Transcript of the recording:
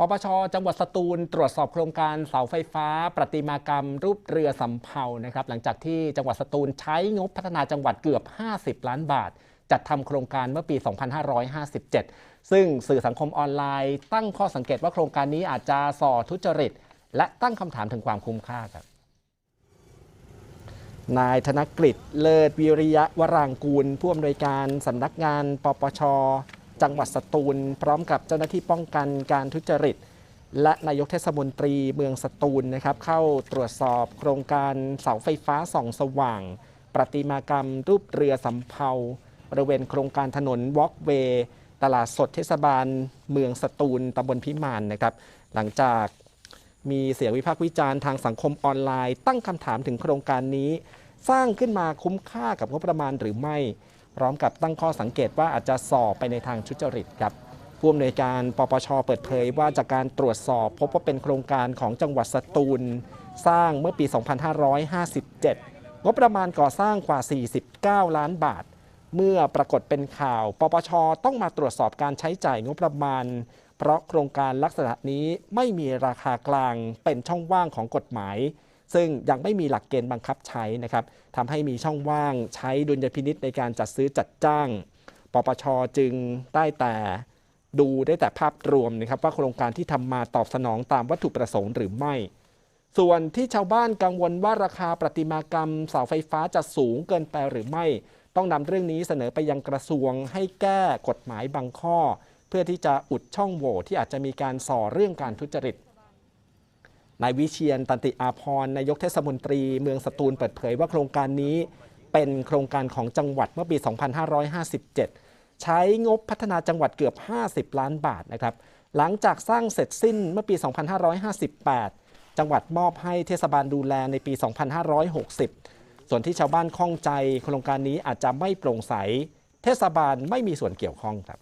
ปปชจังหวัดสตูลตรวจสอบโครงการเสาไฟฟ้า ประติมากรรม รูปเรือสำเภานะครับหลังจากที่จังหวัดสตูลใช้งบพัฒนาจังหวัดเกือบ 50 ล้านบาท จัดทำโครงการเมื่อปี 2557 ซึ่งสื่อสังคมออนไลน์ ตั้งข้อสังเกตว่าโครงการนี้อาจจะส่อทุจริต และตั้งคำถามถึงความคุ้มค่าครับนายธนกฤษเลิศวิริยะวรางกูล ผู้อำนวยการสำนักงานปปช จังหวัดสตูล พร้อมกับเจ้าหน้าที่ป้องกันการทุจริต และนายกเทศมนตรีเมืองสตูลนะครับ เข้าตรวจสอบโครงการเสาไฟฟ้าส่องสว่าง ประติมากรรมรูปเรือสำเภาบริเวณโครงการถนนวอล์กเวย์ตลาดสดเทศบาลเมืองสตูลตำบลพิมานนะครับ หลังจากมีเสียงวิพากษ์วิจารณ์ทางสังคมออนไลน์ ตั้งคำถามถึงโครงการนี้ สร้างขึ้นมาคุ้มค่ากับงบประมาณหรือไม่ พร้อมกับตั้งข้อสังเกตว่าอาจจะสอบไปในทางทุจริตครับผู้อำนวยการปปชเปิดเผยว่าจากการตรวจสอบพบว่าเป็นโครงการของจังหวัดสตูล สร้างเมื่อปี 2557 งบประมาณก่อสร้างกว่า 49 ล้านบาท เมื่อปรากฏเป็นข่าว ปปชต้องมาตรวจสอบการใช้จ่ายงบประมาณ เพราะโครงการลักษณะนี้ไม่มีราคากลางเป็นช่องว่างของกฎหมาย ซึ่งยังไม่มีหลักเกณฑ์บังคับใช้นะครับทำให้มีช่องว่างใช้ดุลยพินิษในการจัดซื้อจัดจ้าง ปปชจึงได้แต่ดูได้แต่ภาพรวมนะครับว่าโครงการที่ทำมาตอบสนองตามวัตถุประสงค์หรือไม่ ส่วนที่ชาวบ้านกังวลว่าราคาประติมากรรมเสาไฟฟ้าจะสูงเกินไปหรือไม่ ต้องนำเรื่องนี้เสนอไปยังกระทรวงให้แก้กฎหมายบางข้อ เพื่อที่จะอุดช่องโหว่ที่อาจจะมีการส่อเรื่องการทุจริต นายวิเชียนตันติอาพรนายกเทศมนตรี เมืองสตูลเปิดเผยว่าโครงการนี้เป็นโครงการของจังหวัดเมื่อปี 2557 ใช้งบพัฒนาจังหวัดเกือบ 50 ล้านบาทนะครับ หลังจากสร้างเสร็จสิ้นเมื่อปี 2558 จังหวัดมอบให้เทศบาลดูแลในปี 2560 ส่วนที่ชาวบ้านข้องใจ โครงการนี้อาจจะไม่โปร่งใส เทศบาลไม่มีส่วนเกี่ยวข้องครับ